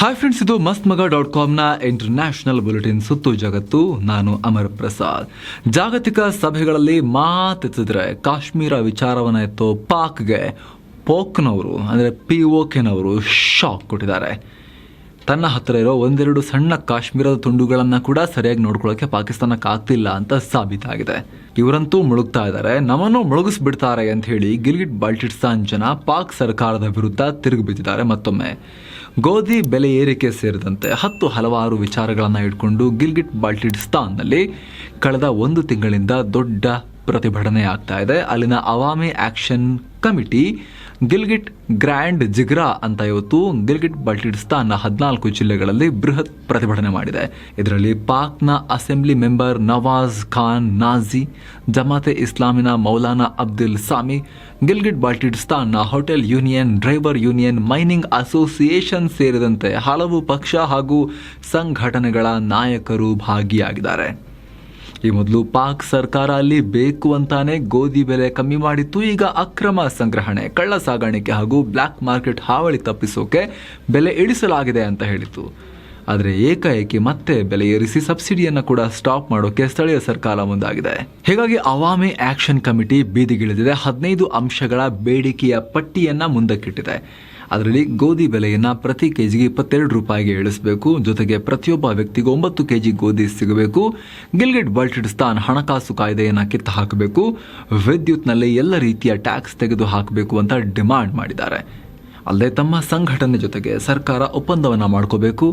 Hi friends ಇದು ಮಸ್ತ್ ಮಗ ಡಾಟ್ ಕಾಮ್ನ ಇಂಟರ್ನ್ಯಾಷನಲ್ ಬುಲೆಟಿನ್ ಸುತ್ತು ಜಗತ್ತು. ನಾನು ಅಮರ್ ಪ್ರಸಾದ್. ಜಾಗತಿಕ ಸಭೆಗಳಲ್ಲಿ ಮಾತೆತ್ತಿದ್ರೆ ಕಾಶ್ಮೀರ ವಿಚಾರವನ್ನ ಎತ್ತು ಪಾಕ್ಗೆ ಪೋಕ್ನವರು, ಅಂದರೆ ಪಿ ಓಕೆನವರು ಶಾಕ್ ಕೊಟ್ಟಿದ್ದಾರೆ. ತನ್ನ ಹತ್ತಿರ ಇರೋ ಒಂದೆರಡು ಸಣ್ಣ ಕಾಶ್ಮೀರದ ತುಂಡುಗಳನ್ನು ಕೂಡ ಸರಿಯಾಗಿ ನೋಡ್ಕೊಳ್ಳೋಕೆ ಪಾಕಿಸ್ತಾನಕ್ಕೆ ಆಗ್ತಿಲ್ಲ ಅಂತ ಸಾಬೀತಾಗಿದೆ. ಇವರಂತೂ ಮುಳುಗ್ತಾ ಇದ್ದಾರೆ. ನಮ್ಮನ್ನು ಮುಳುಗಿಸ್ಬಿಡ್ತಾರೆ ಅಂತ ಹೇಳಿ ಗಿಲ್ಗಿಟ್ ಬಾಲ್ಟಿಸ್ತಾನ್ ಜನ ಪಾಕ್ ಸರ್ಕಾರದ ವಿರುದ್ಧ ತಿರುಗಿ ಬಿದ್ದಿದ್ದಾರೆ ಮತ್ತೊಮ್ಮೆ. ಗೋಧಿ ಬೆಲೆ ಏರಿಕೆ ಸೇರಿದಂತೆ ಹತ್ತು ಹಲವಾರು ವಿಚಾರಗಳನ್ನು ಇಟ್ಕೊಂಡು ಗಿಲ್ಗಿಟ್ ಬಾಲ್ಟಿಸ್ತಾನ್ನಲ್ಲಿ ಕಳೆದ ಒಂದು ತಿಂಗಳಿಂದ ದೊಡ್ಡ ಪ್ರತಿಭಟನೆ ಆಗ್ತಾ ಇದೆ. ಅಲ್ಲಿನ Awami action committee Gilgit grand ಜಿಗ್ರಾ ಅಂತ ಇವತ್ತು ಗಿಲ್ಗಿಟ್ ಬಾಲ್ಟಿಸ್ತಾನ್ನ ಹದಿನಾಲ್ಕು ಜಿಲ್ಲೆಗಳಲ್ಲಿ ಬೃಹತ್ ಪ್ರತಿಭಟನೆ ಮಾಡಿದೆ. ಇದರಲ್ಲಿ ಪಾಕ್ನ ಅಸೆಂಬ್ಲಿ ಮೆಂಬರ್ ನವಾಜ್ ಖಾನ್ ನಾಜಿ, ಜಮಾತೆ ಇಸ್ಲಾಮಿನ Maulana Abdul Sami, Gilgit ಬಾಲ್ಟಿಸ್ತಾನ್ನ hotel union, driver union, mining association ಸೇರಿದಂತೆ ಹಲವು ಪಕ್ಷ ಹಾಗೂ ಸಂಘಟನೆಗಳ ನಾಯಕರು ಭಾಗಿಯಾಗಿದ್ದಾರೆ. ಈ ಮೊದಲು ಪಾಕ್ ಸರ್ಕಾರ ಅಲ್ಲಿ ಬೇಕು ಅಂತಾನೆ ಗೋಧಿ ಬೆಲೆ ಕಮ್ಮಿ ಮಾಡಿತ್ತು. ಈಗ ಅಕ್ರಮ ಸಂಗ್ರಹಣೆ, ಕಳ್ಳ ಸಾಗಾಣಿಕೆ ಹಾಗೂ ಬ್ಲ್ಯಾಕ್ ಮಾರ್ಕೆಟ್ ಹಾವಳಿ ತಪ್ಪಿಸೋಕೆ ಬೆಲೆ ಇಳಿಸಲಾಗಿದೆ ಅಂತ ಹೇಳಿತ್ತು. ಆದರೆ ಏಕಾಏಕಿ ಮತ್ತೆ ಬೆಲೆ ಏರಿಸಿ ಸಬ್ಸಿಡಿಯನ್ನು ಕೂಡ ಸ್ಟಾಪ್ ಮಾಡೋಕೆ ಸ್ಥಳೀಯ ಸರ್ಕಾರ ಮುಂದಾಗಿದೆ. ಹೀಗಾಗಿ ಅವಾಮಿ ಆಕ್ಷನ್ ಕಮಿಟಿ ಬೀದಿಗಿಳಿದಿದೆ. ಹದಿನೈದು ಅಂಶಗಳ ಬೇಡಿಕೆಯ ಪಟ್ಟಿಯನ್ನು ಮುಂದಕ್ಕಿಟ್ಟಿದೆ. ಅದರಲ್ಲಿ ಗೋಧಿ ಬೆಲೆಯನ್ನ ಪ್ರತಿ ಕೆಜಿಗೆ ಇಪ್ಪತ್ತೆರಡು ರೂಪಾಯಿಗೆ ಇಳಿಸಬೇಕು ಜೊತೆಗೆ ಪ್ರತಿಯೊಬ್ಬ ವ್ಯಕ್ತಿಗೂ ಒಂಬತ್ತು ಕೆಜಿ ಗೋಧಿ ಸಿಗಬೇಕು. ಗಿಲ್ಗಿಟ್ ಬಲ್ಟಿಸ್ತಾನ್ ಹಣಕಾಸು ಕಾಯ್ದೆಯನ್ನ ಕಿತ್ತು ಹಾಕಬೇಕು. ವಿದ್ಯುತ್ನಲ್ಲಿ ಎಲ್ಲ ರೀತಿಯ ಟ್ಯಾಕ್ಸ್ ತೆಗೆದು ಹಾಕಬೇಕು ಅಂತ ಡಿಮಾಂಡ್ ಮಾಡಿದ್ದಾರೆ. ಅಲ್ಲದೆ ತಮ್ಮ ಸಂಘಟನೆ ಜೊತೆಗೆ ಸರ್ಕಾರ ಒಪ್ಪಂದವನ್ನು ಮಾಡ್ಕೋಬೇಕು,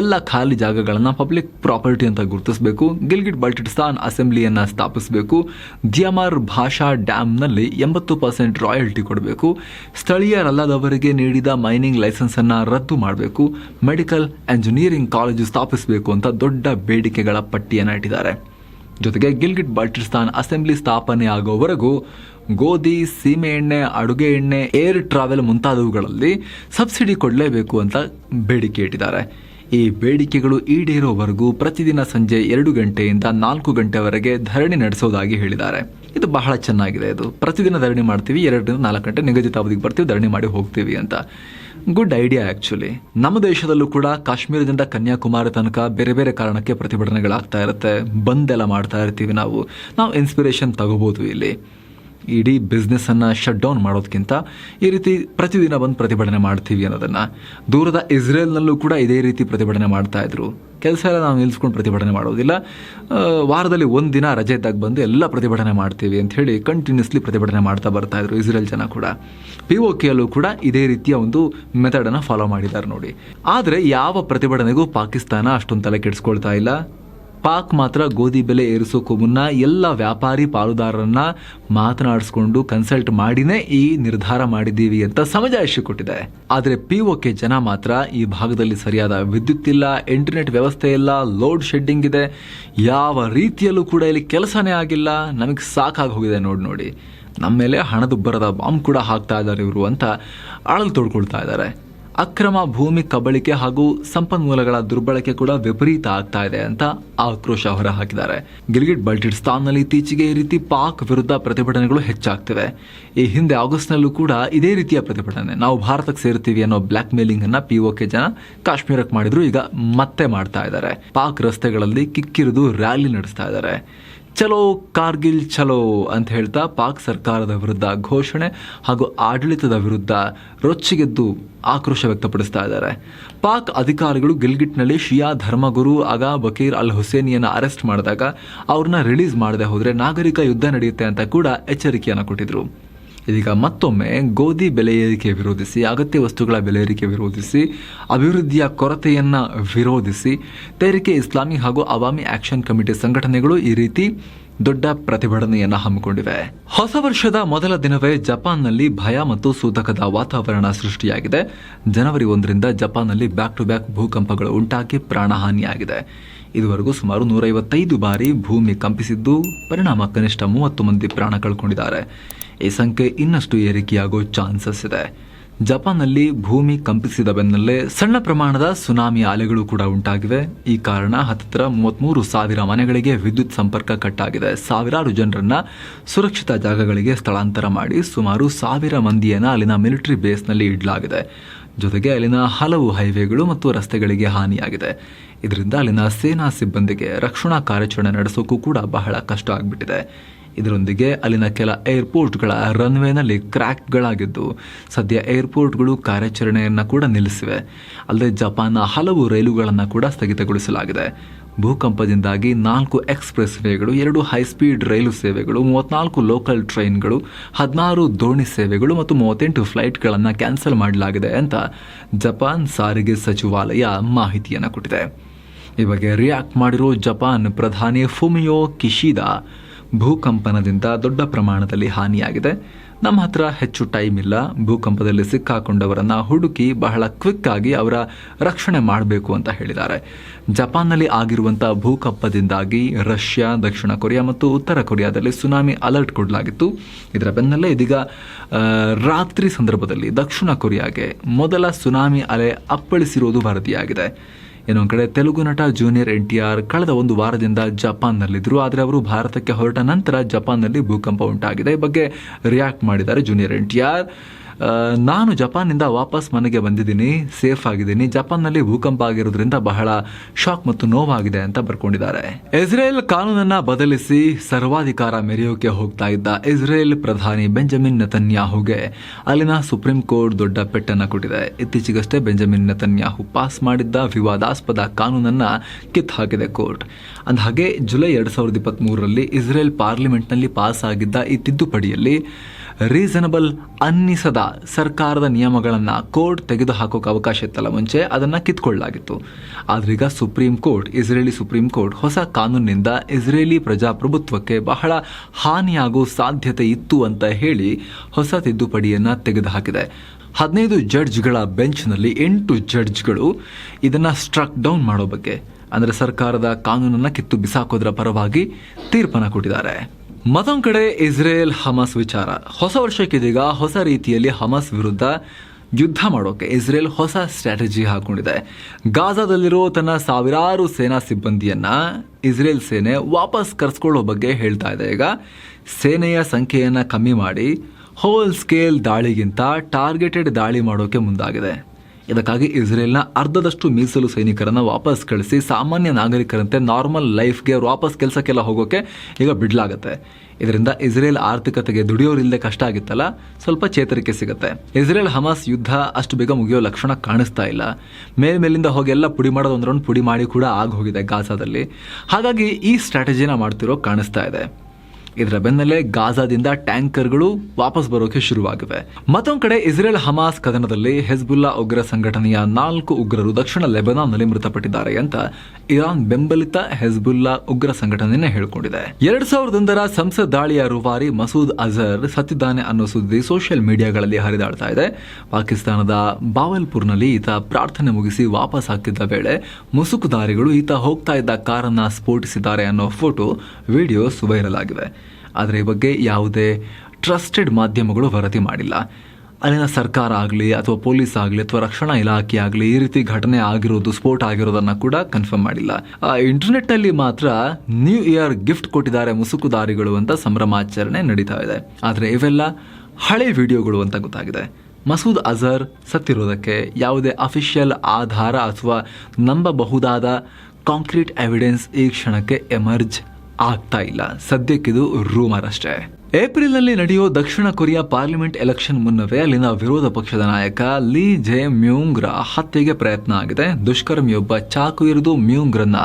ಎಲ್ಲ ಖಾಲಿ ಜಾಗಗಳನ್ನು ಪಬ್ಲಿಕ್ ಪ್ರಾಪರ್ಟಿ ಅಂತ ಗುರುತಿಸಬೇಕು, ಗಿಲ್ಗಿಟ್ ಬಲ್ಟಿಸ್ತಾನ್ ಅಸೆಂಬ್ಲಿಯನ್ನು ಸ್ಥಾಪಿಸಬೇಕು ದಿಯಮಾರ್ ಭಾಷಾ ಡ್ಯಾಮ್ನಲ್ಲಿ ಎಂಬತ್ತು ಪರ್ಸೆಂಟ್ ರಾಯಲ್ಟಿ ಕೊಡಬೇಕು, ಸ್ಥಳೀಯರಲ್ಲದವರಿಗೆ ನೀಡಿದ ಮೈನಿಂಗ್ ಲೈಸೆನ್ಸನ್ನು ರದ್ದು ಮಾಡಬೇಕು, ಮೆಡಿಕಲ್ ಎಂಜಿನಿಯರಿಂಗ್ ಕಾಲೇಜು ಸ್ಥಾಪಿಸಬೇಕು ಅಂತ ದೊಡ್ಡ ಬೇಡಿಕೆಗಳ ಪಟ್ಟಿಯನ್ನು ಇಟ್ಟಿದ್ದಾರೆ. ಜೊತೆಗೆ ಗಿಲ್ಗಿಟ್ ಬಲ್ಟಿಸ್ತಾನ್ ಅಸೆಂಬ್ಲಿ ಸ್ಥಾಪನೆ ಆಗೋವರೆಗೂ ಗೋಧಿ, ಸೀಮೆ ಎಣ್ಣೆ, ಅಡುಗೆ ಎಣ್ಣೆ ಏರ್ ಟ್ರಾವೆಲ್ ಮುಂತಾದವುಗಳಲ್ಲಿ ಸಬ್ಸಿಡಿ ಕೊಡಲೇಬೇಕು ಅಂತ ಬೇಡಿಕೆ ಇಟ್ಟಿದ್ದಾರೆ. ಈ ಬೇಡಿಕೆಗಳು ಈಡೇರೋವರೆಗೂ ಪ್ರತಿದಿನ ಸಂಜೆ ಎರಡು ಗಂಟೆಯಿಂದ ನಾಲ್ಕು ಗಂಟೆವರೆಗೆ ಧರಣಿ ನಡೆಸೋದಾಗಿ ಹೇಳಿದ್ದಾರೆ. ಇದು ಬಹಳ ಚೆನ್ನಾಗಿದೆ ಇದು. ಪ್ರತಿದಿನ ಧರಣಿ ಮಾಡ್ತೀವಿ, ಎರಡರಿಂದ ನಾಲ್ಕು ಗಂಟೆ ನಿಗದಿತ ಅವಧಿಗೆ ಬರ್ತೀವಿ, ಧರಣಿ ಮಾಡಿ ಹೋಗ್ತೀವಿ ಅಂತ. ಗುಡ್ ಐಡಿಯಾ ಆ್ಯಕ್ಚುಲಿ ನಮ್ಮ ದೇಶದಲ್ಲೂ ಕೂಡ ಕಾಶ್ಮೀರದಿಂದ ಕನ್ಯಾಕುಮಾರಿ ತನಕ ಬೇರೆ ಬೇರೆ ಕಾರಣಕ್ಕೆ ಪ್ರತಿಭಟನೆಗಳಾಗ್ತಾ ಇರುತ್ತೆ. ಬಂದೆಲ್ಲ ಮಾಡ್ತಾ ಇರ್ತೀವಿ ನಾವು. ನಾವು ಇನ್ಸ್ಪಿರೇಷನ್ ತಗೋಬೋದು ಇಲ್ಲಿ. ಇಡೀ ಬಿಸ್ನೆಸ್ಸನ್ನು ಶಟ್ ಡೌನ್ ಮಾಡೋದಕ್ಕಿಂತ ಈ ರೀತಿ ಪ್ರತಿದಿನ ಬಂದು ಪ್ರತಿಭಟನೆ ಮಾಡ್ತೀವಿ ಅನ್ನೋದನ್ನು. ದೂರದ ಇಸ್ರೇಲ್ನಲ್ಲೂ ಕೂಡ ಇದೇ ರೀತಿ ಪ್ರತಿಭಟನೆ ಮಾಡ್ತಾ ಇದ್ರು. ಕೆಲಸ ಎಲ್ಲ ನಾವು ನಿಲ್ಸ್ಕೊಂಡು ಪ್ರತಿಭಟನೆ ಮಾಡೋದಿಲ್ಲ. ವಾರದಲ್ಲಿ ಒಂದು ದಿನ ರಜೆ ಇದ್ದಾಗ ಬಂದು ಎಲ್ಲ ಪ್ರತಿಭಟನೆ ಮಾಡ್ತೀವಿ ಅಂತ ಹೇಳಿ ಕಂಟಿನ್ಯೂಸ್ಲಿ ಪ್ರತಿಭಟನೆ ಮಾಡ್ತಾ ಬರ್ತಾ ಇದ್ರು ಇಸ್ರೇಲ್ ಜನ ಕೂಡ. ಪಿ ಒ ಕೆಯಲ್ಲೂ ಕೂಡ ಇದೇ ರೀತಿಯ ಒಂದು ಮೆಥಡನ್ನು ಫಾಲೋ ಮಾಡಿದ್ದಾರೆ ನೋಡಿ. ಆದರೆ ಯಾವ ಪ್ರತಿಭಟನೆಗೂ ಪಾಕಿಸ್ತಾನ ಅಷ್ಟೊಂದು ತಲೆ ಕೆಡಿಸ್ಕೊಳ್ತಾ ಇಲ್ಲ. ಪಾಕ್ ಮಾತ್ರ ಗೋಧಿ ಬೆಲೆ ಏರಿಸೋಕ್ಕೂ ಮುನ್ನ ಎಲ್ಲ ವ್ಯಾಪಾರಿ ಪಾಲುದಾರರನ್ನ ಮಾತನಾಡಿಸ್ಕೊಂಡು ಕನ್ಸಲ್ಟ್ ಮಾಡಿನೇ ಈ ನಿರ್ಧಾರ ಮಾಡಿದ್ದೀವಿ ಅಂತ ಸಮಜಾಯಿಷಿ ಕೊಟ್ಟಿದೆ. ಆದರೆ ಪಿ ಕೆ ಜನ ಮಾತ್ರ ಈ ಭಾಗದಲ್ಲಿ ಸರಿಯಾದ ವಿದ್ಯುತ್ ಇಲ್ಲ, ಇಂಟರ್ನೆಟ್ ವ್ಯವಸ್ಥೆ ಇಲ್ಲ ಲೋಡ್ ಶೆಡ್ಡಿಂಗ್ ಇದೆ. ಯಾವ ರೀತಿಯಲ್ಲೂ ಕೂಡ ಇಲ್ಲಿ ಕೆಲಸನೇ ಆಗಿಲ್ಲ. ನಮಗೆ ಸಾಕಾಗಿ ಹೋಗಿದೆ ನೋಡಿ ನೋಡಿ. ನಮ್ಮ ಮೇಲೆ ಹಣದುಬ್ಬರದ ಬಾಂಬ್ ಕೂಡ ಹಾಕ್ತಾ ಇದ್ದಾರೆ ಇವರು ಅಂತ ಅಳಲು ತೊಡ್ಕೊಳ್ತಾ ಇದ್ದಾರೆ. ಅಕ್ರಮ ಭೂಮಿ ಕಬಳಿಕೆ ಹಾಗೂ ಸಂಪನ್ಮೂಲಗಳ ದುರ್ಬಳಕೆ ಕೂಡ ವಿಪರೀತ ಆಗ್ತಾ ಇದೆ ಅಂತ ಆಕ್ರೋಶ ಹೊರಹಾಕಿದ್ದಾರೆ. ಗಿಲ್ಗಿಟ್ ಬಲ್ಟಿಸ್ತಾನ್ನಲ್ಲಿ ಇತ್ತೀಚೆಗೆ ಈ ರೀತಿ ಪಾಕ್ ವಿರುದ್ಧ ಪ್ರತಿಭಟನೆಗಳು ಹೆಚ್ಚಾಗ್ತಿವೆ. ಈ ಹಿಂದೆ ಆಗಸ್ಟ್ನಲ್ಲೂ ಕೂಡ ಇದೇ ರೀತಿಯ ಪ್ರತಿಭಟನೆ. ನಾವು ಭಾರತಕ್ಕೆ ಸೇರ್ತೀವಿ ಅನ್ನೋ ಬ್ಲ್ಯಾಕ್ ಮೇಲಿಂಗ್ ಅನ್ನ ಪಿಒಕೆ ಜನ ಕಾಶ್ಮೀರಕ್ಕೆ ಮಾಡಿದ್ರು. ಈಗ ಮತ್ತೆ ಮಾಡ್ತಾ ಇದ್ದಾರೆ. ಪಾಕ್ ರಸ್ತೆಗಳಲ್ಲಿ ಕಿಕ್ಕಿರಿದು ರ್ಯಾಲಿ ನಡೆಸ್ತಾ ಇದ್ದಾರೆ. ಚಲೋ ಕಾರ್ಗಿಲ್ ಚಲೋ ಅಂತ ಹೇಳ್ತಾ ಪಾಕ್ ಸರ್ಕಾರದ ವಿರುದ್ಧ ಘೋಷಣೆ ಹಾಗೂ ಆಡಳಿತದ ವಿರುದ್ಧ ರೊಚ್ಚಿಗೆದ್ದು ಆಕ್ರೋಶ ವ್ಯಕ್ತಪಡಿಸ್ತಾ ಇದ್ದಾರೆ. ಪಾಕ್ ಅಧಿಕಾರಿಗಳು ಗಿಲ್ಗಿಟ್ನಲ್ಲಿ ಶಿಯಾ ಧರ್ಮಗುರು ಆಗಾ ಬಕೀರ್ ಅಲ್ ಹುಸೇನಿಯನ್ನು ಅರೆಸ್ಟ್ ಮಾಡಿದಾಗ ಅವ್ರನ್ನ ರಿಲೀಸ್ ಮಾಡದೆ ಹೋದರೆ ನಾಗರಿಕ ಯುದ್ಧ ನಡೆಯುತ್ತೆ ಅಂತ ಕೂಡ ಎಚ್ಚರಿಕೆಯನ್ನು ಕೊಟ್ಟಿದ್ರು. ಇದೀಗ ಮತ್ತೊಮ್ಮೆ ಗೋಧಿ ಬೆಲೆ ಏರಿಕೆ ವಿರೋಧಿಸಿ, ಅಗತ್ಯ ವಸ್ತುಗಳ ಬೆಲೆ ಏರಿಕೆ ವಿರೋಧಿಸಿ, ಅಭಿವೃದ್ಧಿಯ ಕೊರತೆಯನ್ನು ವಿರೋಧಿಸಿ ತೆರಿಗೆ ಇಸ್ಲಾಮಿ ಹಾಗೂ ಅವಾಮಿ ಆಕ್ಷನ್ ಕಮಿಟಿ ಸಂಘಟನೆಗಳು ಈ ರೀತಿ ದೊಡ್ಡ ಪ್ರತಿಭಟನೆಯನ್ನು ಹಮ್ಮಿಕೊಂಡಿವೆ. ಹೊಸ ವರ್ಷದ ಮೊದಲ ದಿನವೇ ಜಪಾನ್ನಲ್ಲಿ ಭಯ ಮತ್ತು ಸೂತಕದ ವಾತಾವರಣ ಸೃಷ್ಟಿಯಾಗಿದೆ. ಜನವರಿ ಒಂದರಿಂದ ಜಪಾನ್ನಲ್ಲಿ ಬ್ಯಾಕ್ ಟು ಬ್ಯಾಕ್ ಭೂಕಂಪಗಳು ಉಂಟಾಗಿ ಪ್ರಾಣಹಾನಿಯಾಗಿದೆ. ಇದುವರೆಗೂ ಸುಮಾರು ನೂರೈವತ್ತೈದು ಬಾರಿ ಭೂಮಿ ಕಂಪಿಸಿದ್ದು ಪರಿಣಾಮ ಕನಿಷ್ಠ ಮೂವತ್ತು ಮಂದಿ ಪ್ರಾಣ ಕಳ್ಕೊಂಡಿದ್ದಾರೆ. ಈ ಸಂಖ್ಯೆ ಇನ್ನಷ್ಟು ಏರಿಕೆಯಾಗೋ ಚಾನ್ಸಸ್ ಇದೆ. ಜಪಾನ್ನಲ್ಲಿ ಭೂಮಿ ಕಂಪಿಸಿದ ಬೆನ್ನಲ್ಲೇ ಸಣ್ಣ ಪ್ರಮಾಣದ ಸುನಾಮಿ ಅಲೆಗಳು ಕೂಡ ಉಂಟಾಗಿವೆ. ಈ ಕಾರಣ ಹತ್ತಿರ ಮೂವತ್ಮೂರು ಸಾವಿರ ಮನೆಗಳಿಗೆ ವಿದ್ಯುತ್ ಸಂಪರ್ಕ ಕಟ್ಟಾಗಿದೆ. ಸಾವಿರಾರು ಜನರನ್ನ ಸುರಕ್ಷಿತ ಜಾಗಗಳಿಗೆ ಸ್ಥಳಾಂತರ ಮಾಡಿ ಸುಮಾರು ಸಾವಿರ ಮಂದಿಯನ್ನು ಅಲ್ಲಿನ ಮಿಲಿಟರಿ ಬೇಸ್ನಲ್ಲಿ ಇಡಲಾಗಿದೆ. ಜೊತೆಗೆ ಅಲ್ಲಿನ ಹಲವು ಹೈವೇಗಳು ಮತ್ತು ರಸ್ತೆಗಳಿಗೆ ಹಾನಿಯಾಗಿದೆ. ಇದರಿಂದ ಅಲ್ಲಿನ ಸೇನಾ ಸಿಬ್ಬಂದಿಗೆ ರಕ್ಷಣಾ ಕಾರ್ಯಾಚರಣೆ ನಡೆಸೋಕ್ಕೂ ಕೂಡ ಬಹಳ ಕಷ್ಟ ಆಗಿಬಿಟ್ಟಿದೆ. ಇದರೊಂದಿಗೆ ಅಲ್ಲಿನ ಕೆಲ ಏರ್ಪೋರ್ಟ್ಗಳ ರನ್ವೇನಲ್ಲಿ ಕ್ರ್ಯಾಕ್ಗಳಾಗಿದ್ದು ಸದ್ಯ ಏರ್ಪೋರ್ಟ್ಗಳು ಕಾರ್ಯಾಚರಣೆಯನ್ನು ಕೂಡ ನಿಲ್ಲಿಸಿವೆ. ಅಲ್ಲದೆ ಜಪಾನ್ನ ಹಲವು ರೈಲುಗಳನ್ನು ಕೂಡ ಸ್ಥಗಿತಗೊಳಿಸಲಾಗಿದೆ. ಭೂಕಂಪದಿಂದಾಗಿ ನಾಲ್ಕು ಎಕ್ಸ್ಪ್ರೆಸ್ ವೇಗಳು ಎರಡು ಹೈಸ್ಪೀಡ್ ರೈಲು ಸೇವೆಗಳು, ಮೂವತ್ನಾಲ್ಕು ಲೋಕಲ್ ಟ್ರೈನ್ಗಳು ಹದಿನಾರು ದೋಣಿ ಸೇವೆಗಳು ಮತ್ತು ಮೂವತ್ತೆಂಟು ಫ್ಲೈಟ್ಗಳನ್ನು ಕ್ಯಾನ್ಸಲ್ ಮಾಡಲಾಗಿದೆ ಅಂತ ಜಪಾನ್ ಸಾರಿಗೆ ಸಚಿವಾಲಯ ಮಾಹಿತಿಯನ್ನು ಕೊಟ್ಟಿದೆ. ಈ ಬಗ್ಗೆ ರಿಯಾಕ್ಟ್ ಮಾಡಿರೋ ಜಪಾನ್ ಪ್ರಧಾನಿ ಫುಮಿಯೋ ಕಿಶಿದಾ ಭೂಕಂಪನದಿಂದ ದೊಡ್ಡ ಪ್ರಮಾಣದಲ್ಲಿ ಹಾನಿಯಾಗಿದೆ. ನಮ್ಮ ಹತ್ರ ಹೆಚ್ಚು ಟೈಮ್ ಇಲ್ಲ. ಭೂಕಂಪದಲ್ಲಿ ಸಿಕ್ಕಾಕೊಂಡವರನ್ನ ಹುಡುಕಿ ಬಹಳ ಕ್ವಿಕ್ ಆಗಿ ಅವರ ರಕ್ಷಣೆ ಮಾಡಬೇಕು ಅಂತ ಹೇಳಿದ್ದಾರೆ. ಜಪಾನ್ನಲ್ಲಿ ಆಗಿರುವಂಥ ಭೂಕಂಪದಿಂದಾಗಿ ರಷ್ಯಾ, ದಕ್ಷಿಣ ಕೊರಿಯಾ ಮತ್ತು ಉತ್ತರ ಕೊರಿಯಾದಲ್ಲಿ ಸುನಾಮಿ ಅಲರ್ಟ್ ಕೊಡಲಾಗಿತ್ತು. ಇದರ ಬೆನ್ನಲ್ಲೇ ಇದೀಗ ರಾತ್ರಿ ಸಂದರ್ಭದಲ್ಲಿ ದಕ್ಷಿಣ ಕೊರಿಯಾಗೆ ಮೊದಲ ಸುನಾಮಿ ಅಲೆ ಅಪ್ಪಳಿಸಿರುವುದು ವರದಿಯಾಗಿದೆ. ಇನ್ನೊಂದು ಕಡೆ ತೆಲುಗು ನಟ ಜೂನಿಯರ್ ಎನ್ ಟಿ ಆರ್ ಕಳೆದ ಒಂದು ವಾರದಿಂದ ಜಪಾನ್ನಲ್ಲಿದ್ದರು. ಆದರೆ ಅವರು ಭಾರತಕ್ಕೆ ಹೊರಟ ನಂತರ ಜಪಾನ್ನಲ್ಲಿ ಭೂಕಂಪ ಉಂಟಾಗಿದೆ. ಈ ಬಗ್ಗೆ ರಿಯಾಕ್ಟ್ ಮಾಡಿದ್ದಾರೆ ಜೂನಿಯರ್ ಎನ್ ಟಿ ಆರ್ ನಾನು ಜಪಾನ್ನಿಂದ ವಾಪಸ್ ಮನೆಗೆ ಬಂದಿದ್ದೀನಿ ಸೇಫ್ ಆಗಿದ್ದೀನಿ. ಜಪಾನ್ನಲ್ಲಿ ಭೂಕಂಪ ಆಗಿರೋದ್ರಿಂದ ಬಹಳ ಶಾಕ್ ಮತ್ತು ನೋವಾಗಿದೆ ಅಂತ ಬರ್ಕೊಂಡಿದ್ದಾರೆ. ಇಸ್ರೇಲ್ ಕಾನೂನನ್ನ ಬದಲಿಸಿ ಸರ್ವಾಧಿಕಾರ ಮೆರೆಯೋಕೆ ಹೋಗ್ತಾ ಇದ್ದ ಇಸ್ರೇಲ್ ಪ್ರಧಾನಿ ಬೆಂಜಮಿನ್ ನೆತನ್ಯಾಹುಗೆ ಅಲ್ಲಿನ ಸುಪ್ರೀಂ ಕೋರ್ಟ್ ದೊಡ್ಡ ಪೆಟ್ಟನ್ನು ಕೊಟ್ಟಿದೆ. ಇತ್ತೀಚೆಗಷ್ಟೇ ಬೆಂಜಮಿನ್ ನೆತನ್ಯಾಹು ಪಾಸ್ ಮಾಡಿದ್ದ ವಿವಾದಾಸ್ಪದ ಕಾನೂನನ್ನ ಕಿತ್ ಹಾಕಿದೆ ಕೋರ್ಟ್. ಅಂದಹಾಗೆ ಜುಲೈ ಎರಡ್ ಸಾವಿರದ ಇಪ್ಪತ್ತ್ ಮೂರರಲ್ಲಿ ಇಸ್ರೇಲ್ ಪಾರ್ಲಿಮೆಂಟ್ನಲ್ಲಿ ಪಾಸ್ ಆಗಿದ್ದ ಈ ತಿದ್ದುಪಡಿಯಲ್ಲಿ ರೀಸನಬಲ್ ಅನ್ನಿಸದ ಸರ್ಕಾರದ ನಿಯಮಗಳನ್ನು ಕೋರ್ಟ್ ತೆಗೆದುಹಾಕೋಕೆ ಅವಕಾಶ ಇತ್ತಲ್ಲ ಮುಂಚೆ, ಅದನ್ನು ಕಿತ್ಕೊಳ್ಳಲಾಗಿತ್ತು. ಆದ್ರೀಗ supreme court, Israeli supreme court ಹೊಸ ಕಾನೂನಿನಿಂದ ಇಸ್ರೇಲಿ ಪ್ರಜಾಪ್ರಭುತ್ವಕ್ಕೆ ಬಹಳ ಹಾನಿಯಾಗೋ ಸಾಧ್ಯತೆ ಇತ್ತು ಅಂತ ಹೇಳಿ ಹೊಸ ತಿದ್ದುಪಡಿಯನ್ನು ತೆಗೆದುಹಾಕಿದೆ. ಹದಿನೈದು ಜಡ್ಜ್ಗಳ ಬೆಂಚ್ನಲ್ಲಿ ಎಂಟು ಜಡ್ಜ್ಗಳು ಇದನ್ನು ಸ್ಟ್ರಕ್ ಡೌನ್ ಮಾಡೋ ಬಗ್ಗೆ, ಅಂದರೆ ಸರ್ಕಾರದ ಕಾನೂನನ್ನು ಕಿತ್ತು ಬಿಸಾಕೋದ್ರ ಪರವಾಗಿ ತೀರ್ಪನ್ನು ಕೊಟ್ಟಿದ್ದಾರೆ. ಮತ್ತೊಂದು ಕಡೆ ಇಸ್ರೇಲ್ ಹಮಾಸ್ ವಿಚಾರ. ಹೊಸ ವರ್ಷಕ್ಕೆ ಇದೀಗ ಹೊಸ ರೀತಿಯಲ್ಲಿ ಹಮಸ್ ವಿರುದ್ಧ ಯುದ್ಧ ಮಾಡೋಕೆ ಇಸ್ರೇಲ್ ಹೊಸ ಸ್ಟ್ರಾಟಜಿ ಹಾಕೊಂಡಿದೆ. ಗಾಜಾದಲ್ಲಿರೋ ತನ್ನ ಸಾವಿರಾರು ಸೇನಾ ಸಿಬ್ಬಂದಿಯನ್ನ ಇಸ್ರೇಲ್ ಸೇನೆ ವಾಪಸ್ ಕರೆಸ್ಕೊಳ್ಳೋ ಬಗ್ಗೆ ಹೇಳ್ತಾ ಇದೆ. ಈಗ ಸೇನೆಯ ಸಂಖ್ಯೆಯನ್ನು ಕಮ್ಮಿ ಮಾಡಿ ಹೋಲ್ ಸ್ಕೇಲ್ ದಾಳಿಗಿಂತ ಟಾರ್ಗೆಟೆಡ್ ದಾಳಿ ಮಾಡೋಕೆ ಮುಂದಾಗಿದೆ. ಇದಕ್ಕಾಗಿ ಇಸ್ರೇಲ್ನ ಅರ್ಧದಷ್ಟು ಮೀಸಲು ಸೈನಿಕರನ್ನು ವಾಪಸ್ ಕಳಿಸಿ ಸಾಮಾನ್ಯ ನಾಗರಿಕರಂತೆ ನಾರ್ಮಲ್ ಲೈಫ್ಗೆ ವಾಪಸ್ ಕೆಲಸಕ್ಕೆಲ್ಲ ಹೋಗೋಕ್ಕೆ ಈಗ ಬಿಡಲಾಗುತ್ತೆ. ಇದರಿಂದ ಇಸ್ರೇಲ್ ಆರ್ಥಿಕತೆಗೆ ದುಡಿಯೋರಿಲ್ಲದೆ ಕಷ್ಟ ಆಗಿತ್ತಲ್ಲ, ಸ್ವಲ್ಪ ಚೇತರಿಕೆ ಸಿಗುತ್ತೆ. ಇಸ್ರೇಲ್ ಹಮಾಸ್ ಯುದ್ಧ ಅಷ್ಟು ಬೇಗ ಮುಗಿಯೋ ಲಕ್ಷಣ ಕಾಣಿಸ್ತಾ ಇಲ್ಲ. ಮೇಲ್ಮೇಲಿಂದ ಹೋಗಿ ಎಲ್ಲ ಪುಡಿ ಮಾಡೋದು ಒಂದ್ರೊಂದು ಪುಡಿ ಮಾಡಿ ಕೂಡ ಆಗಿ ಹೋಗಿದೆ ಗಾಜಾದಲ್ಲಿ. ಹಾಗಾಗಿ ಈ ಸ್ಟ್ರಾಟಜಿನ ಮಾಡ್ತಿರೋ ಕಾಣಿಸ್ತಾ ಇದೆ. ಇದರ ಬೆನ್ನಲ್ಲೇ ಗಾಜಾದಿಂದ ಟ್ಯಾಂಕರ್ಗಳು ವಾಪಸ್ ಬರೋಕೆ ಶುರುವಾಗಿವೆ. ಮತ್ತೊಂದು ಕಡೆ ಇಸ್ರೇಲ್ ಹಮಾಸ್ ಕದನದಲ್ಲಿ ಹೆಜ್ಬುಲ್ಲಾ ಉಗ್ರ ಸಂಘಟನೆಯ ನಾಲ್ಕು ಉಗ್ರರು ದಕ್ಷಿಣ ಲೆಬನಾನ್ನಲ್ಲಿ ಮೃತಪಟ್ಟಿದ್ದಾರೆ ಅಂತ ಇರಾನ್ ಬೆಂಬಲಿತ ಹೆಜ್ಬುಲ್ಲಾ ಉಗ್ರ ಸಂಘಟನೆಯನ್ನು ಹೇಳಿಕೊಂಡಿದೆ. ಎರಡ್ ಸಾವಿರದ ಒಂದರ ಸಂಸತ್ ದಾಳಿಯ ರೂವಾರಿ ಮಸೂದ್ ಅಜರ್ ಸತ್ತಿದ್ದಾನೆ ಅನ್ನೋ ಸುದ್ದಿ ಸೋಷಿಯಲ್ ಮೀಡಿಯಾಗಳಲ್ಲಿ ಹರಿದಾಡ್ತಾ ಇದೆ. ಪಾಕಿಸ್ತಾನದ ಬಾವಲ್ಪುರ್ನಲ್ಲಿ ಈತ ಪ್ರಾರ್ಥನೆ ಮುಗಿಸಿ ವಾಪಸ್ ಹಾಕಿದ್ದ ವೇಳೆ ಮುಸುಕುದಾರಿಗಳು ಈತ ಹೋಗ್ತಾ ಇದ್ದ ಕಾರನ್ನ ಸ್ಫೋಟಿಸಿದ್ದಾರೆ ಅನ್ನೋ ಫೋಟೋ ವಿಡಿಯೋಸ್ ವೈರಲ್ ಆಗಿವೆ ಆದರೆ ಈ ಬಗ್ಗೆ ಯಾವುದೇ ಟ್ರಸ್ಟೆಡ್ ಮಾಧ್ಯಮಗಳು ವರದಿ ಮಾಡಿಲ್ಲ. ಅಲ್ಲಿನ ಸರ್ಕಾರ ಆಗಲಿ ಅಥವಾ ಪೊಲೀಸ್ ಆಗಲಿ ಅಥವಾ ರಕ್ಷಣಾ ಇಲಾಖೆ ಆಗಲಿ ಈ ರೀತಿ ಘಟನೆ ಆಗಿರೋದು, ಸ್ಫೋಟ ಆಗಿರೋದನ್ನು ಕೂಡ ಕನ್ಫರ್ಮ್ ಮಾಡಿಲ್ಲ. ಇಂಟರ್ನೆಟ್ನಲ್ಲಿ ಮಾತ್ರ ನ್ಯೂ ಇಯರ್ ಗಿಫ್ಟ್ ಕೊಟ್ಟಿದ್ದಾರೆ ಮುಸುಕುದಾರಿಗಳು ಅಂತ ಸಂಭ್ರಮಾಚರಣೆ ನಡೀತಾ ಇದೆ. ಆದರೆ ಇವೆಲ್ಲ ಹಳೆ ವಿಡಿಯೋಗಳು ಅಂತ ಗೊತ್ತಾಗಿದೆ. ಮಸೂದ್ ಅಜರ್ ಸತ್ತಿರೋದಕ್ಕೆ ಯಾವುದೇ ಅಫಿಷಿಯಲ್ ಆಧಾರ ಅಥವಾ ನಂಬಬಹುದಾದ ಕಾಂಕ್ರೀಟ್ ಎವಿಡೆನ್ಸ್ ಈ ಕ್ಷಣಕ್ಕೆ ಎಮರ್ಜ್ ಆಗ್ತಾ ಇಲ್ಲ. ಸದ್ಯಕ್ಕಿದು ರೂಮರ್ ಅಷ್ಟೇ. ಏಪ್ರಿಲ್ನಲ್ಲಿ ನಡೆಯುವ ದಕ್ಷಿಣ ಕೊರಿಯಾ ಪಾರ್ಲಿಮೆಂಟ್ ಎಲೆಕ್ಷನ್ ಮುನ್ನವೇ ಅಲ್ಲಿನ ವಿರೋಧ ಪಕ್ಷದ ನಾಯಕ ಲೀ ಜೆ ಮ್ಯೂಂಗ್ರ ಹತ್ಯೆಗೆ ಪ್ರಯತ್ನ ಆಗಿದೆ. ದುಷ್ಕರ್ಮಿಯೊಬ್ಬ ಚಾಕು ಇರಿದು ಮ್ಯೂಂಗ್ರನ್ನ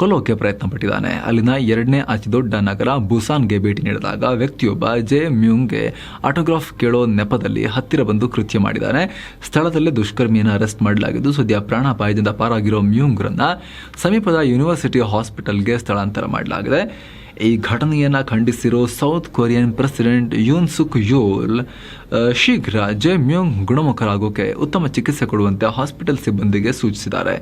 ಕೊಲ್ಲೋಕೆ ಪ್ರಯತ್ನ ಪಟ್ಟಿದ್ದಾನೆ ಅಲ್ಲಿನ ಎರಡನೇ ಅತಿದೊಡ್ಡ ನಗರ ಬುಸಾನ್ಗೆ ಭೇಟಿ ನೀಡಿದಾಗ ವ್ಯಕ್ತಿಯೊಬ್ಬ ಜೆ ಮ್ಯೂಂಗ್ಗೆ ಆಟೋಗ್ರಾಫ್ ಕೇಳೋ ನೆಪದಲ್ಲಿ ಹತ್ತಿರ ಬಂದು ಕೃತ್ಯ ಮಾಡಿದ್ದಾನೆ. ಸ್ಥಳದಲ್ಲೇ ದುಷ್ಕರ್ಮಿಯನ್ನು ಅರೆಸ್ಟ್ ಮಾಡಲಾಗಿದ್ದು ಸದ್ಯ ಪ್ರಾಣಾಪಾಯದಿಂದ ಪಾರಾಗಿರೋ ಮ್ಯೂಂಗ್ರನ್ನ ಸಮೀಪದ ಯೂನಿವರ್ಸಿಟಿ ಹಾಸ್ಪಿಟಲ್ಗೆ ಸ್ಥಳಾಂತರ ಮಾಡಲಾಗಿದೆ. ಈ ಘಟನೆಯನ್ನು ಖಂಡಿಸಿರೋ South Korean president Yoon Suk Yeol ಶೀಘ್ರ ಜೆ ಮ್ಯೋಂಗ್ ಗುಣಮುಖರಾಗೋಕೆ ಉತ್ತಮ ಚಿಕಿತ್ಸೆ ಕೊಡುವಂತೆ ಹಾಸ್ಪಿಟಲ್ ಸಿಬ್ಬಂದಿಗೆ ಸೂಚಿಸಿದ್ದಾರೆ.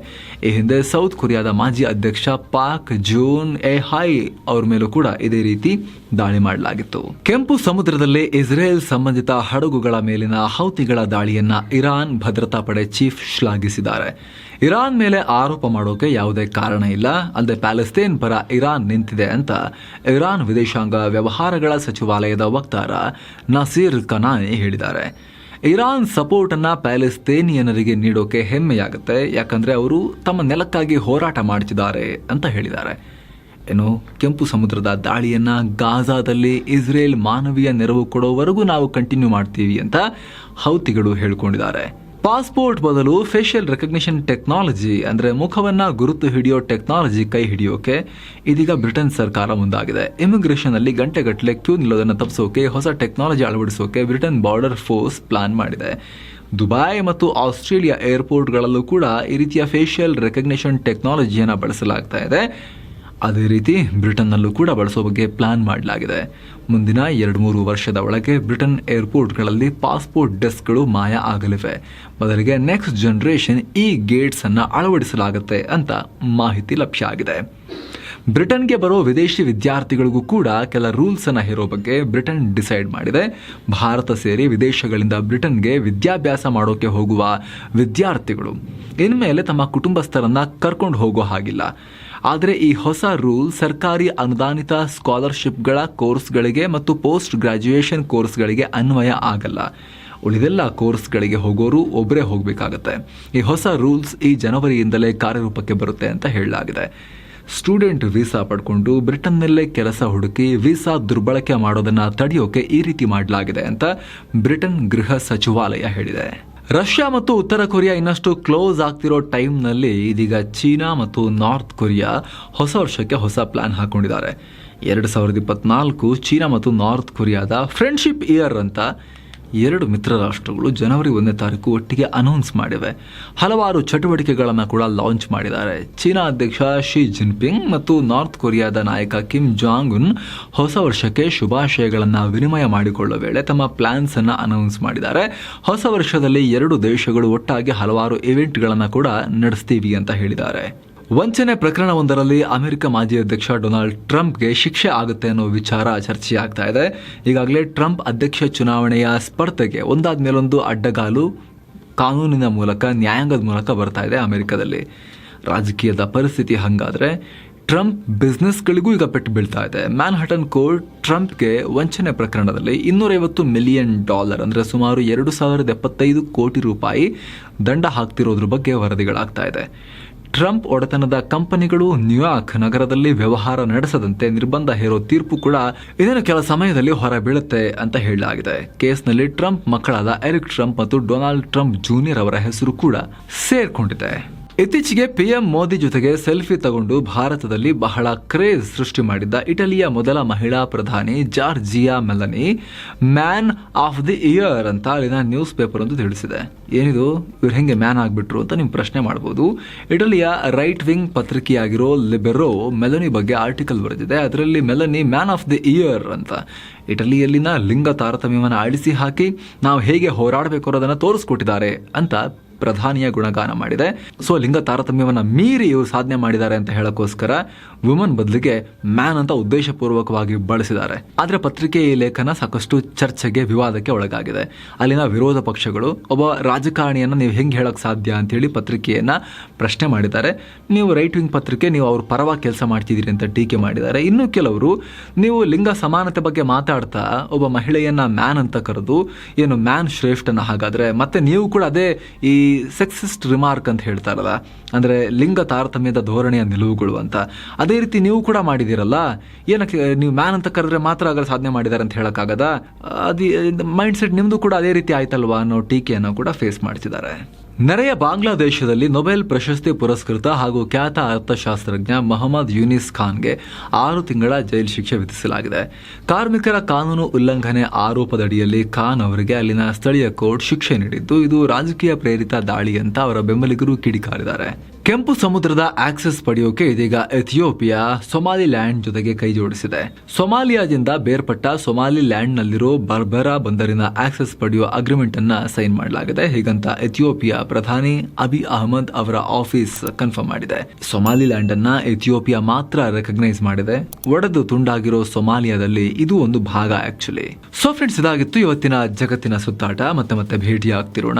ಈ ಹಿಂದೆ ಸೌತ್ ಕೊರಿಯಾದ ಮಾಜಿ ಅಧ್ಯಕ್ಷ ಪಾಕ್ ಜೂನ್ ಎ ಹೈ ಅವರ ಮೇಲೂ ಕೂಡ ಇದೇ ರೀತಿ ದಾಳಿ ಮಾಡಲಾಗಿತ್ತು. ಕೆಂಪು ಸಮುದ್ರದಲ್ಲಿ ಇಸ್ರೇಲ್ ಸಂಬಂಧಿತ ಹಡಗುಗಳ ಮೇಲಿನ ಹೌತಿಗಳ ದಾಳಿಯನ್ನ ಇರಾನ್ ಭದ್ರತಾ ಪಡೆ ಚೀಫ್ ಶ್ಲಾಘಿಸಿದ್ದಾರೆ. ಇರಾನ್ ಮೇಲೆ ಆರೋಪ ಮಾಡೋಕೆ ಯಾವುದೇ ಕಾರಣ ಇಲ್ಲ. ಅಲ್ಲದೆ ಪ್ಯಾಲೆಸ್ತೇನ್ ಪರ ಇರಾನ್ ನಿಂತಿದೆ ಅಂತ ಇರಾನ್ ವಿದೇಶಾಂಗ ವ್ಯವಹಾರಗಳ ಸಚಿವಾಲಯದ ವಕ್ತಾರ ನಸೀರ್ ಕನಾನಿ ಹೇಳಿದ್ದಾರೆ. ಇರಾನ್ ಸಪೋರ್ಟ್ ಅನ್ನ ಪ್ಯಾಲೆಸ್ತೇನಿಯನರಿಗೆ ನೀಡೋಕೆ ಹೆಮ್ಮೆಯಾಗುತ್ತೆ. ಯಾಕಂದ್ರೆ ಅವರು ತಮ್ಮ ನೆಲಕ್ಕಾಗಿ ಹೋರಾಟ ಮಾಡ್ತಿದ್ದಾರೆ ಅಂತ ಹೇಳಿದ್ದಾರೆ. ಏನು ಕೆಂಪು ಸಮುದ್ರದ ದಾಳಿಯನ್ನ ಗಾಜಾದಲ್ಲಿ ಇಸ್ರೇಲ್ ಮಾನವೀಯ ನೆರವು ಕೊಡೋವರೆಗೂ ನಾವು ಕಂಟಿನ್ಯೂ ಮಾಡ್ತೀವಿ ಅಂತ ಹೌತಿಗಳು ಹೇಳ್ಕೊಂಡಿದ್ದಾರೆ. ಪಾಸ್ಪೋರ್ಟ್ ಬದಲು ಫೇಶಿಯಲ್ ರೆಕಗ್ನಿಷನ್ ಟೆಕ್ನಾಲಜಿ ಅಂದರೆ ಮುಖವನ್ನ ಗುರುತು ಹಿಡಿಯೋ ಟೆಕ್ನಾಲಜಿ ಕೈ ಹಿಡಿಯೋಕೆ ಇದೀಗ ಬ್ರಿಟನ್ ಸರ್ಕಾರ ಮುಂದಾಗಿದೆ. ಇಮಿಗ್ರೇಷನ್ ಅಲ್ಲಿ ಗಂಟೆಗಟ್ಟಲೆ ಕ್ಯೂ ನಿಲ್ಲೋದನ್ನು ತಪ್ಪಿಸೋಕೆ ಹೊಸ ಟೆಕ್ನಾಲಜಿ ಅಳವಡಿಸೋಕೆ ಬ್ರಿಟನ್ ಬಾರ್ಡರ್ ಫೋರ್ಸ್ ಪ್ಲಾನ್ ಮಾಡಿದೆ. ದುಬೈ ಮತ್ತು ಆಸ್ಟ್ರೇಲಿಯಾ ಏರ್ಪೋರ್ಟ್ಗಳಲ್ಲೂ ಕೂಡ ಈ ರೀತಿಯ ಫೇಶಿಯಲ್ ರೆಕಗ್ನಿಷನ್ ಟೆಕ್ನಾಲಜಿಯನ್ನು ಬಳಸಲಾಗ್ತಾ ಇದೆ. ಅದೇ ರೀತಿ ಬ್ರಿಟನ್ನಲ್ಲೂ ಕೂಡ ಬಳಸೋ ಬಗ್ಗೆ ಪ್ಲಾನ್ ಮಾಡಲಾಗಿದೆ. ಮುಂದಿನ ಎರಡು ಮೂರು ವರ್ಷದ ಒಳಗೆ ಬ್ರಿಟನ್ ಏರ್ಪೋರ್ಟ್ಗಳಲ್ಲಿ ಪಾಸ್ಪೋರ್ಟ್ ಡೆಸ್ಕ್ಗಳು ಮಾಯ ಆಗಲಿವೆ. ಬದಲಿಗೆ ನೆಕ್ಸ್ಟ್ ಜನರೇಷನ್ ಈ ಗೇಟ್ಸನ್ನು ಅಳವಡಿಸಲಾಗುತ್ತೆ ಅಂತ ಮಾಹಿತಿ ಲಭ್ಯ ಆಗಿದೆ. ಬ್ರಿಟನ್ಗೆ ಬರೋ ವಿದೇಶಿ ವಿದ್ಯಾರ್ಥಿಗಳಿಗೂ ಕೂಡ ಕೆಲ ರೂಲ್ಸನ್ನು ಹೇರೋ ಬಗ್ಗೆ ಬ್ರಿಟನ್ ಡಿಸೈಡ್ ಮಾಡಿದೆ. ಭಾರತ ಸೇರಿ ವಿದೇಶಗಳಿಂದ ಬ್ರಿಟನ್ಗೆ ವಿದ್ಯಾಭ್ಯಾಸ ಮಾಡೋಕೆ ಹೋಗುವ ವಿದ್ಯಾರ್ಥಿಗಳು. ಇನ್ಮೇಲೆ ತಮ್ಮ ಕುಟುಂಬಸ್ಥರನ್ನು ಕರ್ಕೊಂಡು ಹೋಗೋ ಹಾಗಿಲ್ಲ. ಆದರೆ ಈ ಹೊಸ ರೂಲ್ ಸರ್ಕಾರಿ ಅನುದಾನಿತ ಸ್ಕಾಲರ್ಶಿಪ್ಗಳ ಕೋರ್ಸ್ಗಳಿಗೆ ಮತ್ತು ಪೋಸ್ಟ್ ಗ್ರಾಜ್ಯುಯೇಷನ್ ಕೋರ್ಸ್ಗಳಿಗೆ ಅನ್ವಯ ಆಗಲ್ಲ. ಉಳಿದೆಲ್ಲ ಕೋರ್ಸ್ಗಳಿಗೆ ಹೋಗೋರು ಒಬ್ಬರೇ ಹೋಗಬೇಕಾಗತ್ತೆ. ಈ ಹೊಸ ರೂಲ್ಸ್ ಈ ಜನವರಿಯಿಂದಲೇ ಕಾರ್ಯರೂಪಕ್ಕೆ ಬರುತ್ತೆ ಅಂತ ಹೇಳಲಾಗಿದೆ. ಸ್ಟೂಡೆಂಟ್ ವೀಸಾ ಪಡ್ಕೊಂಡು ಬ್ರಿಟನ್ನಲ್ಲೇ ಕೆಲಸ ಹುಡುಕಿ ವೀಸಾ ದುರ್ಬಳಕೆ ಮಾಡೋದನ್ನು ತಡೆಯೋಕೆ ಈ ರೀತಿ ಮಾಡಲಾಗಿದೆ ಅಂತ ಬ್ರಿಟನ್ ಗೃಹ ಸಚಿವಾಲಯ ಹೇಳಿದೆ. ರಷ್ಯಾ ಮತ್ತು ಉತ್ತರ ಕೊರಿಯಾ ಇನ್ನಷ್ಟು ಕ್ಲೋಸ್ ಆಗ್ತಿರೋ ಟೈಮ್ನಲ್ಲಿ ಇದೀಗ ಚೀನಾ ಮತ್ತು ನಾರ್ತ್ ಕೊರಿಯಾ ಹೊಸ ವರ್ಷಕ್ಕೆ ಹೊಸ ಪ್ಲಾನ್ ಹಾಕೊಂಡಿದ್ದಾರೆ. ಎರಡು ಸಾವಿರದ ಇಪ್ಪತ್ನಾಲ್ಕು ಚೀನಾ ಮತ್ತು ನಾರ್ತ್ ಕೊರಿಯಾದ ಫ್ರೆಂಡ್ಶಿಪ್ ಇಯರ್ ಅಂತ ಎರಡು ಮಿತ್ರ ರಾಷ್ಟ್ರಗಳು ಜನವರಿ ಒಂದನೇ ತಾರೀಕು ಒಟ್ಟಿಗೆ ಅನೌನ್ಸ್ ಮಾಡಿವೆ. ಹಲವಾರು ಚಟುವಟಿಕೆಗಳನ್ನು ಕೂಡ ಲಾಂಚ್ ಮಾಡಿದ್ದಾರೆ. ಚೀನಾ ಅಧ್ಯಕ್ಷ ಶಿ ಜಿನ್ಪಿಂಗ್ ಮತ್ತು ನಾರ್ತ್ ಕೊರಿಯಾದ ನಾಯಕ ಕಿಮ್ ಜಾಂಗ್ ಉನ್ ಹೊಸ ವರ್ಷಕ್ಕೆ ಶುಭಾಶಯಗಳನ್ನು ವಿನಿಮಯ ಮಾಡಿಕೊಳ್ಳುವ ವೇಳೆ ತಮ್ಮ ಪ್ಲಾನ್ಸ್ ಅನ್ನು ಅನೌನ್ಸ್ ಮಾಡಿದ್ದಾರೆ. ಹೊಸ ವರ್ಷದಲ್ಲಿ ಎರಡು ದೇಶಗಳು ಒಟ್ಟಾಗಿ ಹಲವಾರು ಇವೆಂಟ್ಗಳನ್ನು ಕೂಡ ನಡೆಸ್ತೀವಿ ಅಂತ ಹೇಳಿದ್ದಾರೆ. ವಂಚನೆ ಪ್ರಕರಣವೊಂದರಲ್ಲಿ ಅಮೆರಿಕ ಮಾಜಿ ಅಧ್ಯಕ್ಷ ಡೊನಾಲ್ಡ್ ಟ್ರಂಪ್ಗೆ ಶಿಕ್ಷೆ ಆಗುತ್ತೆ ಅನ್ನೋ ವಿಚಾರ ಚರ್ಚೆಯಾಗ್ತಾ ಇದೆ. ಈಗಾಗಲೇ ಟ್ರಂಪ್ ಅಧ್ಯಕ್ಷ ಚುನಾವಣೆಯ ಸ್ಪರ್ಧೆಗೆ ಒಂದಾದ ಮೇಲೊಂದು ಅಡ್ಡಗಾಲು ಕಾನೂನಿನ ಮೂಲಕ, ನ್ಯಾಯಾಂಗದ ಮೂಲಕ ಬರ್ತಾ ಇದೆ ಅಮೆರಿಕದಲ್ಲಿ. ರಾಜಕೀಯದ ಪರಿಸ್ಥಿತಿ ಹಾಗಾದರೆ ಟ್ರಂಪ್ ಬಿಸ್ನೆಸ್ಗಳಿಗೂ ಈಗ ಪೆಟ್ಟು ಬೀಳ್ತಾ ಇದೆ. ಮ್ಯಾನ್ಹಟನ್ ಕೋರ್ಟ್ ಟ್ರಂಪ್ಗೆ ವಂಚನೆ ಪ್ರಕರಣದಲ್ಲಿ ಇನ್ನೂರೈವತ್ತು ಮಿಲಿಯನ್ ಡಾಲರ್ ಅಂದರೆ ಸುಮಾರು ಎರಡು ಸಾವಿರದ ಎಪ್ಪತ್ತೈದು ಕೋಟಿ ರೂಪಾಯಿ ದಂಡ ಹಾಕ್ತಿರೋದ್ರ ಬಗ್ಗೆ ವರದಿಗಳಾಗ್ತಾ ಇದೆ. ಟ್ರಂಪ್ ಒಡೆತನದ ಕಂಪನಿಗಳು ನ್ಯೂಯಾರ್ಕ್ ನಗರದಲ್ಲಿ ವ್ಯವಹಾರ ನಡೆಸದಂತೆ ನಿರ್ಬಂಧ ಹೇರೋ ತೀರ್ಪು ಕೂಡ ಇದನ್ನು ಕೆಲ ಸಮಯದಲ್ಲಿ ಹೊರಬೀಳುತ್ತೆ ಅಂತ ಹೇಳಲಾಗಿದೆ. ಕೇಸ್ನಲ್ಲಿ ಟ್ರಂಪ್ ಮಕ್ಕಳಾದ ಎರಿಕ್ ಟ್ರಂಪ್ ಮತ್ತು ಡೊನಾಲ್ಡ್ ಟ್ರಂಪ್ ಜೂನಿಯರ್ ಅವರ ಹೆಸರು ಕೂಡ ಸೇರ್ಕೊಂಡಿದೆ. ಇತ್ತೀಚೆಗೆ ಪಿಎಂ ಮೋದಿ ಜೊತೆಗೆ ಸೆಲ್ಫಿ ತಗೊಂಡು ಭಾರತದಲ್ಲಿ ಬಹಳ ಕ್ರೇಜ್ ಸೃಷ್ಟಿ ಮಾಡಿದ್ದ ಇಟಲಿಯ ಮೊದಲ ಮಹಿಳಾ ಪ್ರಧಾನಿ Giorgia Meloni, man of the year ಅಂತ ಅಲ್ಲಿನ ನ್ಯೂಸ್ ಪೇಪರ್ ಒಂದು ತಿಳಿಸಿದೆ. ಏನಿದು? ಇವ್ರು ಹೆಂಗೆ ಮ್ಯಾನ್ ಆಗಿಬಿಟ್ರು ಅಂತ ನೀವು ಪ್ರಶ್ನೆ ಮಾಡ್ಬೋದು. ಇಟಲಿಯ ರೈಟ್ ವಿಂಗ್ ಪತ್ರಿಕೆಯಾಗಿರೋ ಲಿಬೆರೋ ಮೆಲನಿ ಬಗ್ಗೆ ಆರ್ಟಿಕಲ್ ಬರೆದಿದೆ. ಅದರಲ್ಲಿ Melanie man of the year ಅಂತ. ಇಟಲಿಯಲ್ಲಿನ ಲಿಂಗ ತಾರತಮ್ಯವನ್ನು ಆಡಿಸಿ ಹಾಕಿ ನಾವು ಹೇಗೆ ಹೋರಾಡಬೇಕು ಅನ್ನೋದನ್ನು ತೋರಿಸ್ಕೊಟ್ಟಿದ್ದಾರೆ ಅಂತ ಪ್ರಧಾನಿಯ ಗುಣಗಾನ ಮಾಡಿದೆ. ಸೊ ಲಿಂಗ ತಾರತಮ್ಯವನ್ನು ಮೀರಿ ಇವರು ಸಾಧನೆ ಮಾಡಿದ್ದಾರೆ ಅಂತ ಹೇಳಕ್ಕೋಸ್ಕರ ವುಮನ್ ಬದಲಿಗೆ ಮ್ಯಾನ್ ಅಂತ ಉದ್ದೇಶಪೂರ್ವಕವಾಗಿ ಬಳಸಿದ್ದಾರೆ. ಆದರೆ ಪತ್ರಿಕೆ ಈ ಲೇಖನ ಸಾಕಷ್ಟು ಚರ್ಚೆಗೆ, ವಿವಾದಕ್ಕೆ ಒಳಗಾಗಿದೆ. ಅಲ್ಲಿನ ವಿರೋಧ ಪಕ್ಷಗಳು, ಒಬ್ಬ ರಾಜಕಾರಣಿಯನ್ನ ನೀವು ಹೆಂಗೆ ಹೇಳಕ್ ಸಾಧ್ಯ ಅಂತೇಳಿ ಪತ್ರಿಕೆಯನ್ನು ಪ್ರಶ್ನೆ ಮಾಡಿದ್ದಾರೆ. ನೀವು ರೈಟ್ ವಿಂಗ್ ಪತ್ರಿಕೆ, ನೀವು ಅವ್ರ ಪರವಾಗಿ ಕೆಲಸ ಮಾಡ್ತಿದ್ದೀರಿ ಅಂತ ಟೀಕೆ ಮಾಡಿದ್ದಾರೆ. ಇನ್ನು ಕೆಲವರು, ನೀವು ಲಿಂಗ ಸಮಾನತೆ ಬಗ್ಗೆ ಮಾತಾಡ್ತಾ ಒಬ್ಬ ಮಹಿಳೆಯನ್ನು ಮ್ಯಾನ್ ಅಂತ ಕರೆದು, ಏನು ಮ್ಯಾನ್ ಶ್ರೇಷ್ಠನ ಹಾಗಾದ್ರೆ ಮತ್ತೆ ನೀವು ಕೂಡ ಅದೇ ಈ ಸೆಕ್ಸಿಸ್ಟ್ ರಿಮಾರ್ಕ್ ಅಂತ ಹೇಳ್ತಾರಲ್ಲ, ಅಂದರೆ ಲಿಂಗ ತಾರತಮ್ಯದ ಧೋರಣೆಯ ನಿಲುವುಗಳು ಅಂತ. ಅದೇ ರೀತಿ ನೀವು ಕೂಡ ಮಾಡಿದಿರಲ್ಲ ಏನಕ್ಕೆ, ನೀವು ಮ್ಯಾನ್ ಅಂತ ಕರೆದ್ರೆ ಮಾತ್ರ ಆಗಲ್ಲ ಸಾಧನೆ ಮಾಡಿದ್ದಾರೆ ಅಂತ ಹೇಳೋಕ್ಕಾಗದ? ಅದು ಮೈಂಡ್ ಸೆಟ್ ನಿಮ್ಮದು ಕೂಡ ಅದೇ ರೀತಿ ಆಯ್ತಲ್ವಾ ಅನ್ನೋ ಟೀಕೆಯನ್ನು ಕೂಡ ಫೇಸ್ ಮಾಡ್ತಿದ್ದಾರೆ. ನೆರೆಯ ಬಾಂಗ್ಲಾದೇಶದಲ್ಲಿ ನೊಬೆಲ್ ಪ್ರಶಸ್ತಿ ಪುರಸ್ಕೃತ ಹಾಗೂ ಖ್ಯಾತ ಅರ್ಥಶಾಸ್ತ್ರಜ್ಞ ಮೊಹಮ್ಮದ್ ಯೂನಿಸ್ ಖಾನ್ಗೆ ಆರು ತಿಂಗಳ ಜೈಲು ಶಿಕ್ಷೆ ವಿಧಿಸಲಾಗಿದೆ. ಕಾರ್ಮಿಕರ ಕಾನೂನು ಉಲ್ಲಂಘನೆ ಆರೋಪದಡಿಯಲ್ಲಿ ಖಾನ್ ಅವರಿಗೆ ಅಲ್ಲಿನ ಸ್ಥಳೀಯ ಕೋರ್ಟ್ ಶಿಕ್ಷೆ ನೀಡಿದ್ದು, ಇದು ರಾಜಕೀಯ ಪ್ರೇರಿತ ದಾಳಿ ಅಂತ ಅವರ ಬೆಂಬಲಿಗರು ಕಿಡಿಕಾರಿದ್ದಾರೆ. ಕೆಂಪು ಸಮುದ್ರದ ಆಕ್ಸೆಸ್ ಪಡೆಯೋಕೆ ಇದೀಗ ಎಥಿಯೋಪಿಯಾ ಸೊಮಾಲಿಲ್ಯಾಂಡ್ ಜೊತೆಗೆ ಕೈ ಜೋಡಿಸಿದೆ. ಸೊಮಾಲಿಯಾದಿಂದ ಬೇರ್ಪಟ್ಟ ಸೊಮಾಲಿಲ್ಯಾಂಡ್ನಲ್ಲಿರೋ ಬರ್ಬರಾ ಬಂದರಿನ ಆಕ್ಸೆಸ್ ಪಡೆಯುವ ಅಗ್ರಿಮೆಂಟ್ ಅನ್ನ ಸೈನ್ ಮಾಡಲಾಗಿದೆ. ಹೀಗಂತ ಎಥಿಯೋಪಿಯಾ ಪ್ರಧಾನಿ ಅಬಿ ಅಹಮದ್ ಅವರ ಆಫೀಸ್ ಕನ್ಫರ್ಮ್ ಮಾಡಿದೆ. ಸೊಮಾಲಿಲ್ಯಾಂಡ್ ಅನ್ನ ಎಥಿಯೋಪಿಯಾ ಮಾತ್ರ ರೆಕಗ್ನೈಸ್ ಮಾಡಿದೆ. ಒಡೆದು ತುಂಡಾಗಿರೋ ಸೊಮಾಲಿಯಾದಲ್ಲಿ ಇದು ಒಂದು ಭಾಗ, ಆಕ್ಚುಲಿ. ಸೊ, ಫ್ರೆಂಡ್ಸ್, ಇದಾಗಿತ್ತು ಇವತ್ತಿನ ಜಗತ್ತಿನ ಸುತ್ತಾಟ. ಮತ್ತೆ ಮತ್ತೆ ಭೇಟಿ ಆಗ್ತಿರೋಣ